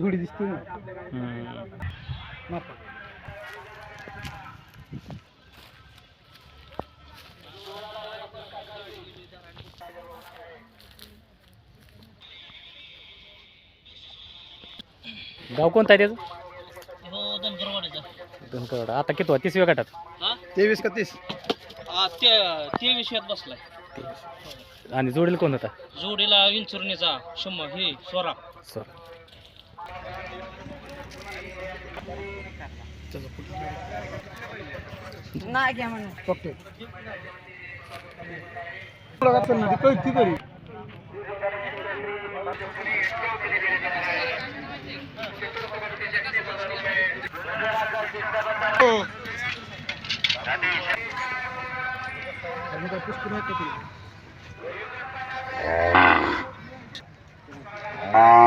थोडी दिसते ना गाव कोणतं आहे त्याचं? धनकरवाड आता किती वा तिसव्या गटात? तेवीस का तीस? ते विषयात बसलाय. आणि जोडील कोण होता? जोडीला विंचुर्णीचा शंभर हे स्वरा सर. फक्त कळती तरी. Ah.